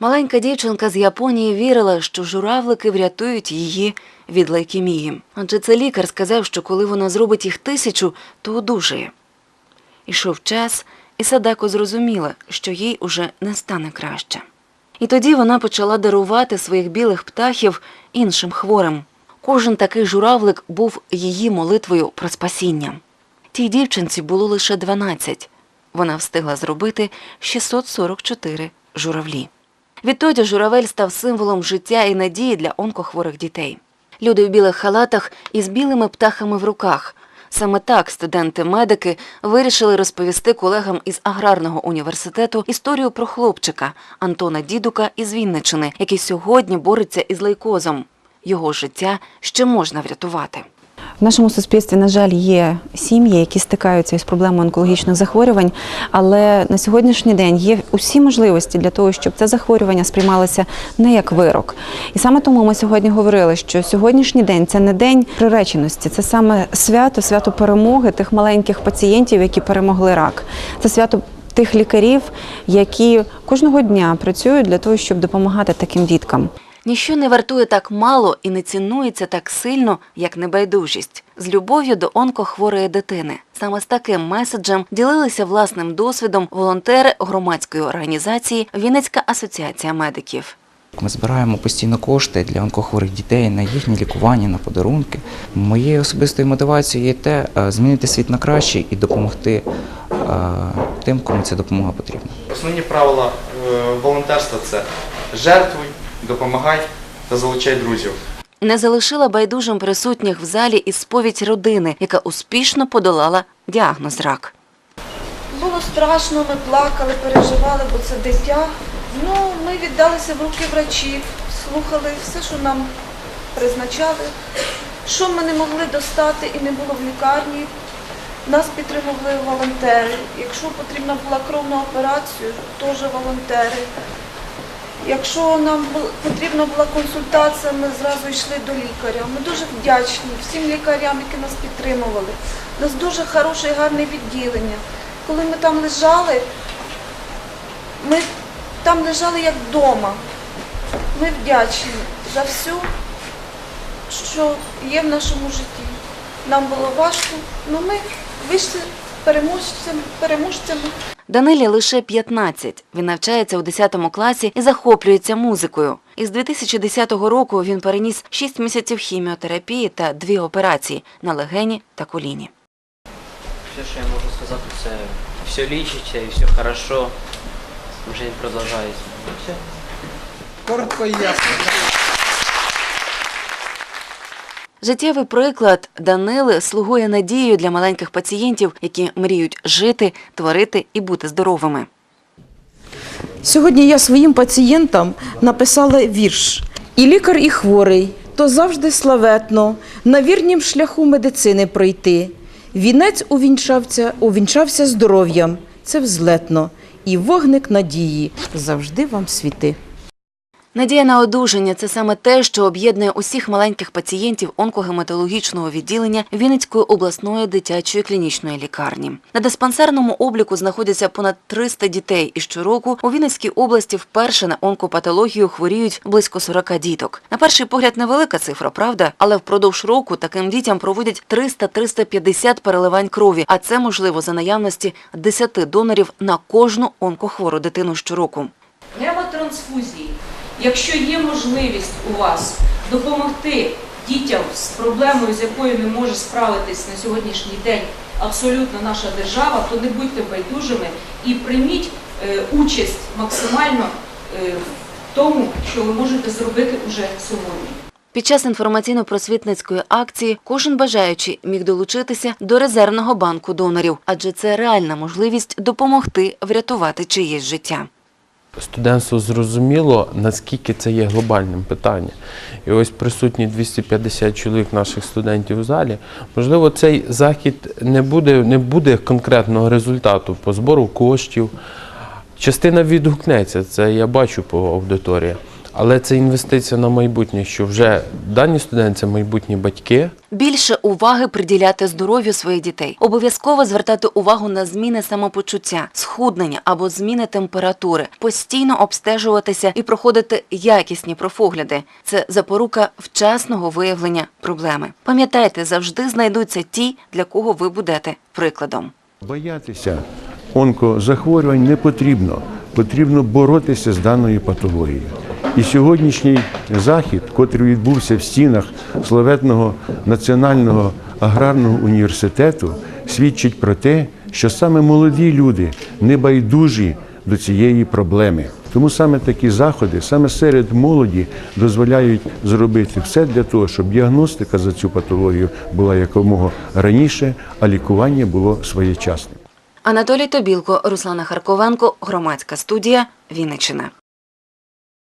Маленька дівчинка з Японії вірила, що журавлики врятують її від лейкемії. Адже це лікар сказав, що коли вона зробить їх тисячу, то одужає. Ішов час, і Садако зрозуміла, що їй уже не стане краще. І тоді вона почала дарувати своїх білих птахів іншим хворим. Кожен такий журавлик був її молитвою про спасіння. Тій дівчинці було лише 12. Вона встигла зробити 644 журавлі. Відтоді журавель став символом життя і надії для онкохворих дітей. Люди в білих халатах із білими птахами в руках. Саме так студенти-медики вирішили розповісти колегам із аграрного університету історію про хлопчика Антона Дідука із Вінничини, який сьогодні бореться із лейкозом. Його життя ще можна врятувати. В нашому суспільстві, на жаль, є сім'ї, які стикаються із проблемою онкологічних захворювань, але на сьогоднішній день є усі можливості для того, щоб це захворювання сприймалося не як вирок. І саме тому ми сьогодні говорили, що сьогоднішній день це не день приреченості, це саме свято, свято перемоги тих маленьких пацієнтів, які перемогли рак. Це свято тих лікарів, які кожного дня працюють для того, щоб допомагати таким діткам. Ніщо не вартує так мало і не цінується так сильно, як небайдужість з любов'ю до онкохворої дитини. Саме з таким меседжем ділилися власним досвідом волонтери громадської організації Вінницька асоціація медиків. Ми збираємо постійно кошти для онкохворих дітей на їхнє лікування, на подарунки. Моєю особистою мотивацією є те е, змінити світ на краще і допомогти е, тим, кому ця допомога потрібна. Основні правила е, волонтерства це жертвуй, допомагай та залучай друзів. Не залишила байдужим присутніх в залі і сповідь родини, яка успішно подолала діагноз рак. Було страшно, ми плакали, переживали, бо це дитя. Ну, ми віддалися в руки врачів, слухали все, що нам призначали. Що ми не могли достати і не було в лікарні, нас підтримували волонтери. Якщо потрібна була кровна операція, теж волонтери. Якщо нам потрібна була консультація, ми зразу йшли до лікаря. Ми дуже вдячні всім лікарям, які нас підтримували. У нас дуже хороше і гарне відділення. Коли ми там лежали, ми там лежали як вдома. Ми вдячні за все, що є в нашому житті. Нам було важко, але ми вийшли переможцями. переможцями. Данилі лише 15. Він навчається у 10 класі і захоплюється музикою. Із 2010 року він переніс 6 місяців хіміотерапії та дві операції на легені та коліні. Все, що я можу сказати, це все лічиться і все хорошо. Життя продовжується. Коротко і ясно. Життєвий приклад Данили слугує надією для маленьких пацієнтів, які мріють жити, творити і бути здоровими. Сьогодні я своїм пацієнтам написала вірш. І лікар, і хворий, то завжди славетно, на вірнім шляху медицини пройти. Вінець увінчався, увінчався здоров'ям, це взлетно, і вогник надії завжди вам світи. Надія на одужання це саме те, що об'єднує усіх маленьких пацієнтів онкогематологічного відділення Вінницької обласної дитячої клінічної лікарні. На диспансерному обліку знаходяться понад 300 дітей, і щороку у Вінницькій області вперше на онкопатологію хворіють близько 40 діток. На перший погляд невелика цифра, правда, але впродовж року таким дітям проводять 300-350 переливань крові, а це можливо за наявності 10 донорів на кожну онкохвору дитину щороку. гемотрансфузії. Якщо є можливість у вас допомогти дітям з проблемою, з якою не може справитись на сьогоднішній день абсолютно наша держава, то не будьте байдужими і прийміть е, участь максимально е, в тому, що ви можете зробити уже сьогодні. Під час інформаційно-просвітницької акції кожен бажаючий міг долучитися до резервного банку донорів, адже це реальна можливість допомогти врятувати чиєсь життя. Студентство зрозуміло, наскільки це є глобальним питанням. І ось присутні 250 чоловік наших студентів у залі. Можливо, цей захід не буде, не буде конкретного результату по збору коштів. Частина відгукнеться, це я бачу по аудиторії. Але це інвестиція на майбутнє, що вже дані студенти це майбутні батьки. Більше уваги приділяти здоров'ю своїх дітей. Обов'язково звертати увагу на зміни самопочуття, схуднення або зміни температури, постійно обстежуватися і проходити якісні профогляди. Це запорука вчасного виявлення проблеми. Пам'ятайте, завжди знайдуться ті, для кого ви будете прикладом. Боятися онкозахворювань не потрібно. Потрібно боротися з даною патологією. І сьогоднішній захід, котрий відбувся в стінах славетного національного аграрного університету, свідчить про те, що саме молоді люди не байдужі до цієї проблеми. Тому саме такі заходи, саме серед молоді, дозволяють зробити все для того, щоб діагностика за цю патологію була якомога раніше, а лікування було своєчасним. Анатолій Тобілко, Руслана Харковенко, громадська студія Вінниччина.